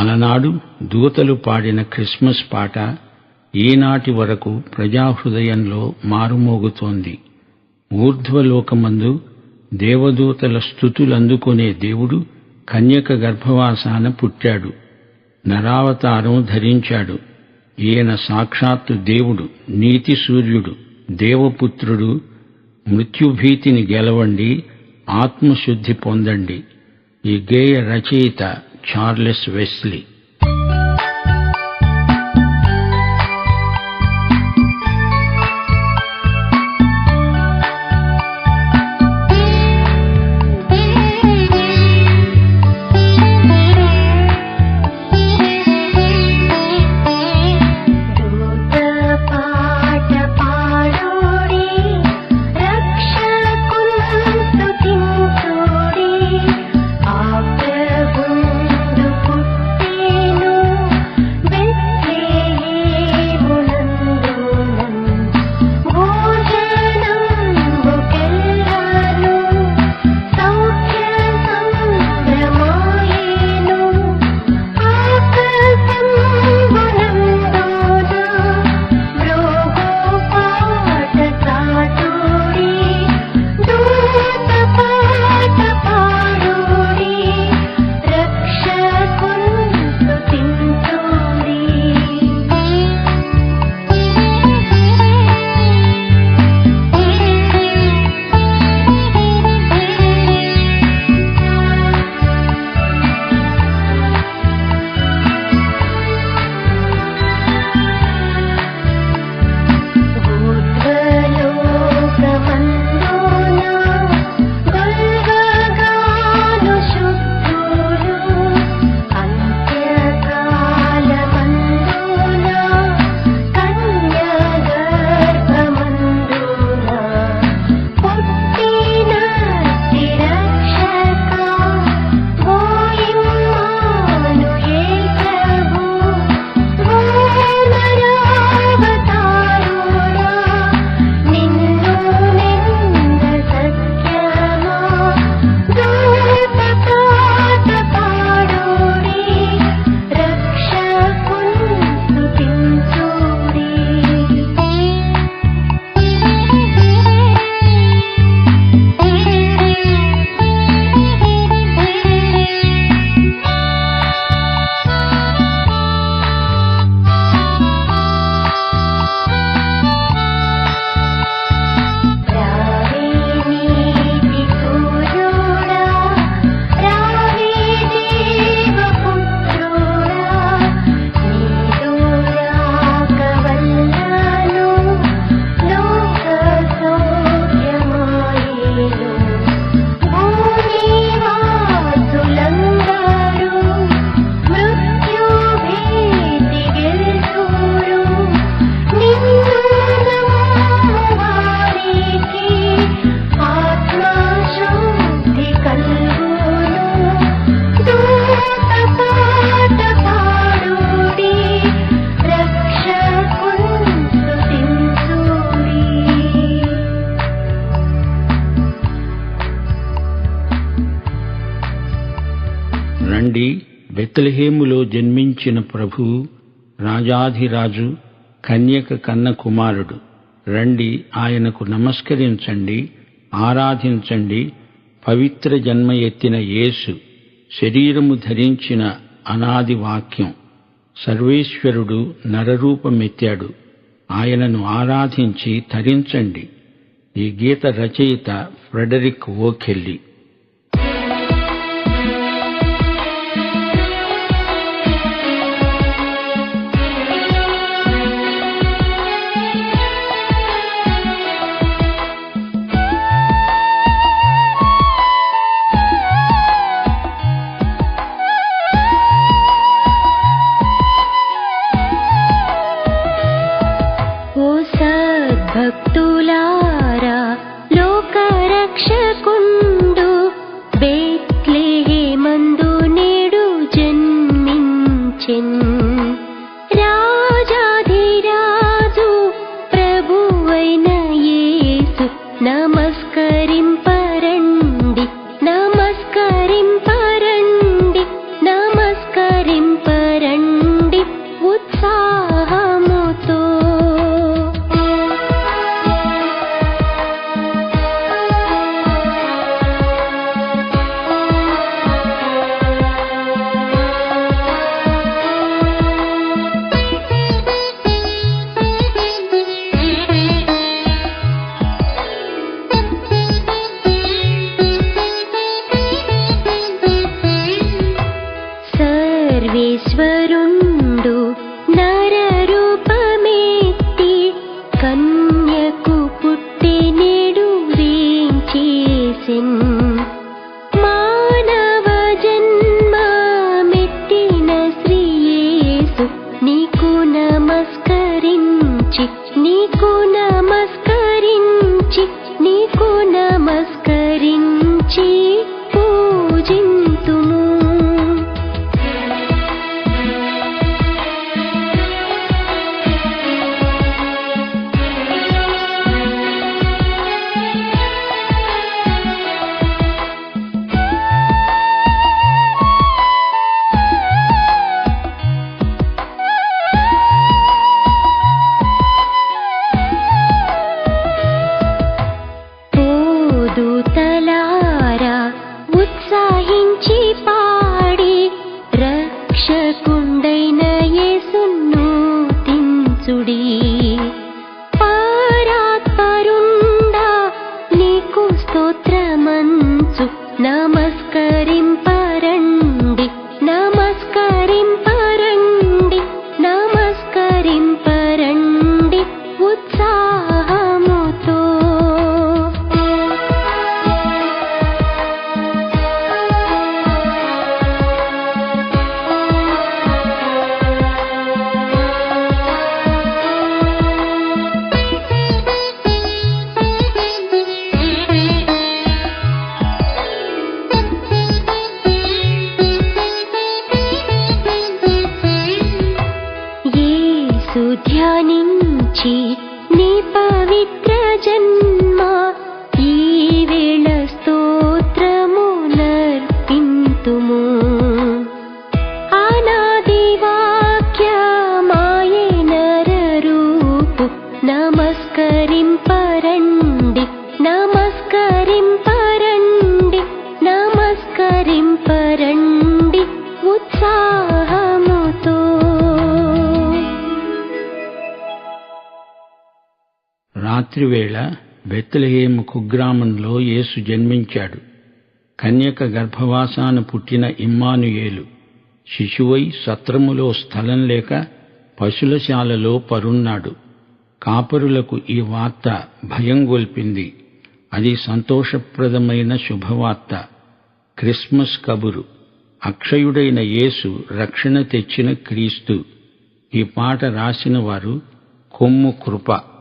అలనాడు దూతలు పాడిన క్రిస్మస్ పాట ఈనాటి వరకు ప్రజాహృదయంలో మారుమోగుతోంది. ఊర్ధ్వలోకమందు దేవదూతల స్థుతులందుకునే దేవుడు కన్యక గర్భవాసాన పుట్టాడు. నరావతారం ధరించాడు. ఈయన సాక్షాత్తు దేవుడు నీతి సూర్యుడు దేవపుత్రుడు. మృత్యుభీతిని గెలవండి ఆత్మశుద్ధి పొందండి. ఈ గేయ రచయిత Charles Wesley. బెత్లెహేములో జన్మించిన ప్రభు రాజాధిరాజు కన్యక కన్న కుమారుడు. రండి ఆయనకు నమస్కరించండి ఆరాధించండి. పవిత్ర జన్మ ఎత్తిన యేసు శరీరము ధరించిన అనాది వాక్యం. సర్వేశ్వరుడు నరరూపమెత్తాడు. ఆయనను ఆరాధించి తరించండి. ఈ గీత రచయిత ఫ్రెడరిక్ ఓకెల్లి. రాత్రివేళ బెత్లహేము కుగ్రామంలో యేసు జన్మించాడు. కన్యక గర్భవాసాన పుట్టిన ఇమ్మానుయేలు శిశువై సత్రములో స్థలం లేక పశులశాలలో పరున్నాడు. కాపరులకు ఈ వార్త భయం గొల్పింది. అది సంతోషప్రదమైన శుభవార్త. క్రిస్మస్ కబురు. అక్షయుడైన యేసు రక్షణ తెచ్చిన క్రీస్తు. ఈ పాట రాసిన వారు కొమ్ము కృప.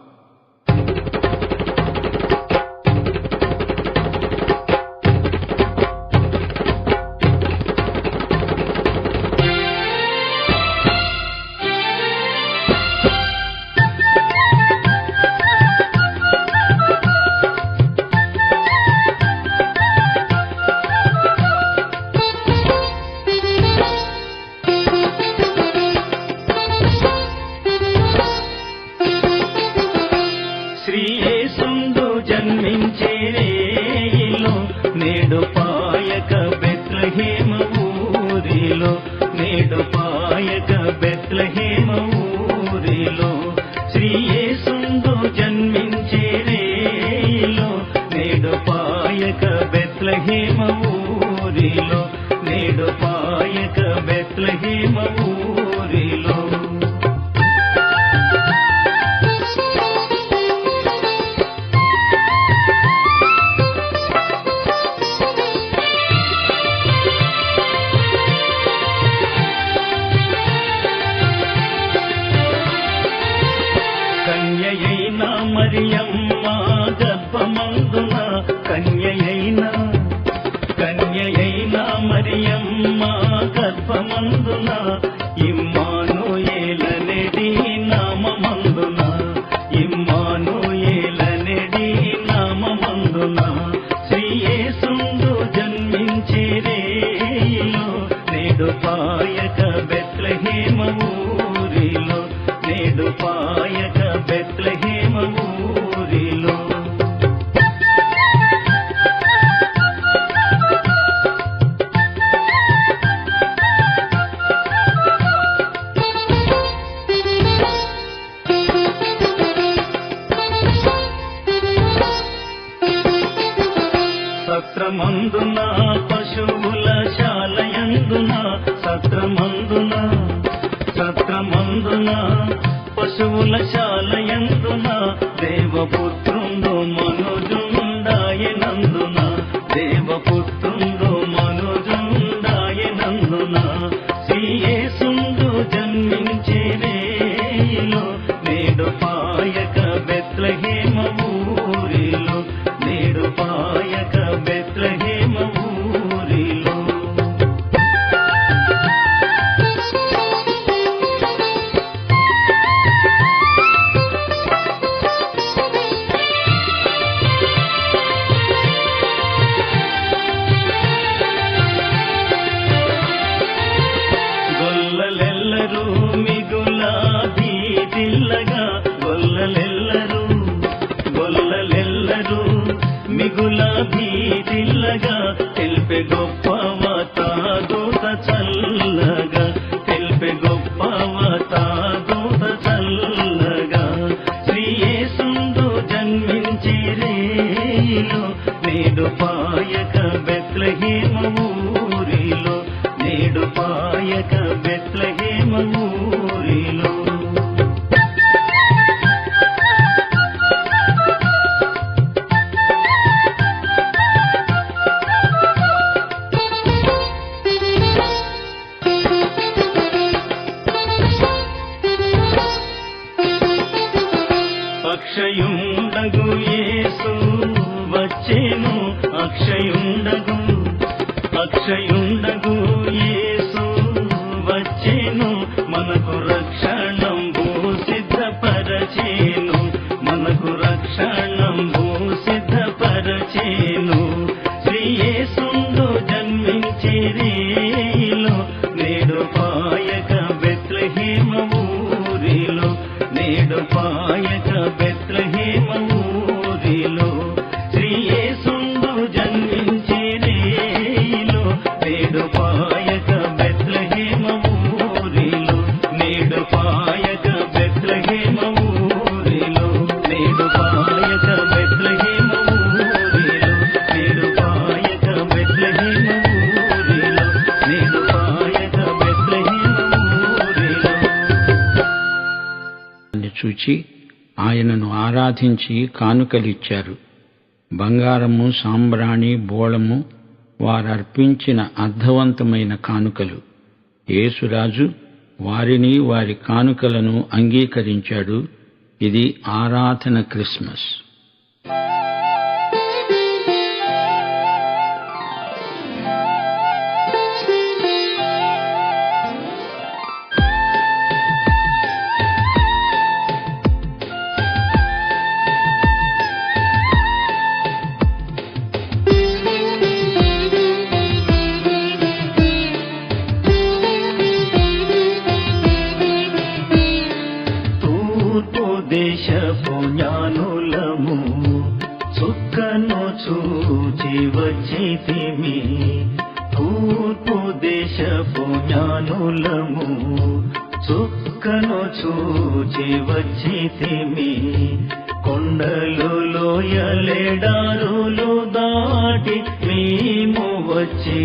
మందున పశువుల శాలయందున సత్రమందున సత్రమందున పశువుల శాలయందున దేవపుత్రుండు మనుజుండాయనందున దేవపుత్రుండు మనుజుండాయనందున సీయేసుండు జన్మించేవేలో నేడు పా गुलाबी నేడు అని చూచి ఆయనను ఆరాధించి కానుకలిచ్చారు. బంగారము సాంబ్రాణి బోళము వారర్పించిన అర్థవంతమైన కానుకలు. యేసురాజు వారిని వారి కానుకలను అంగీకరించాడు. ఇది ఆరాధన క్రిస్మస్.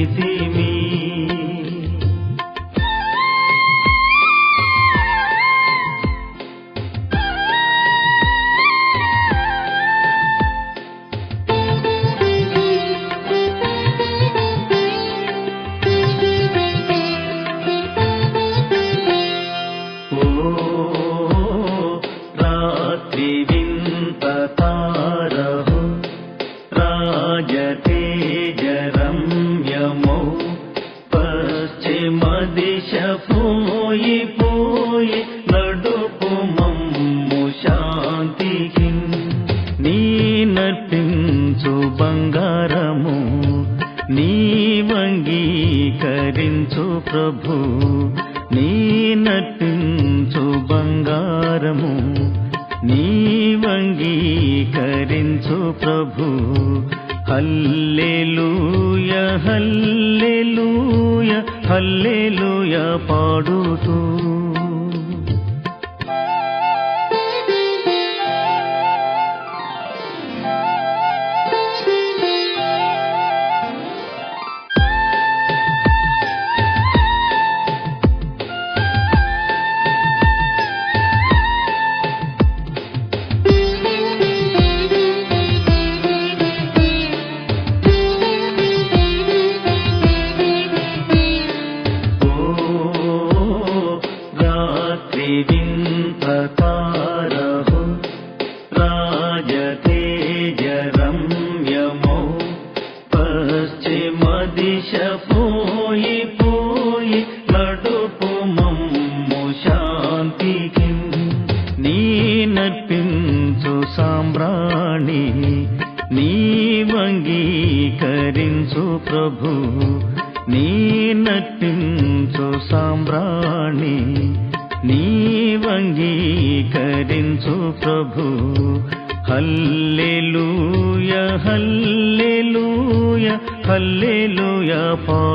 వచ్చితిమి ఓ పోయి నడుపు మమ్ము శాంతికి. నీ నర్పించు బంగారము నీ వంగీకరించు ప్రభు. నీ నర్పించు బంగారము నీ వంగీకరించు ప్రభు. హల్లెలూయ హల్లెలూయ హల్లెలూయ పాడుతూ దిశ నడుపు మమ్ము శాంతికి. నీ నర్పించు సాంబ్రాణి నీ వంగీకరించు ప్రభు. హల్లెలూయ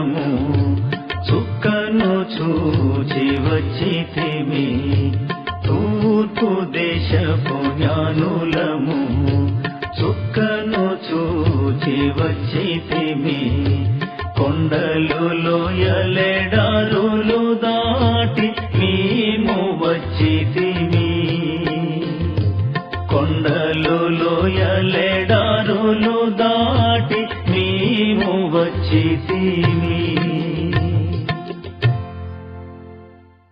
జ్ఞానులము చుక్కను చూచి వచ్చితిమి. తూర్పు దేశపు జ్ఞానులము చుక్కను చూచి వచ్చితిమి. కొండలు లోయలెడారులు దాటి మేము వచ్చితిమి. కొండలు లోయలెడారులు దాటి మేము వచ్చితిమి.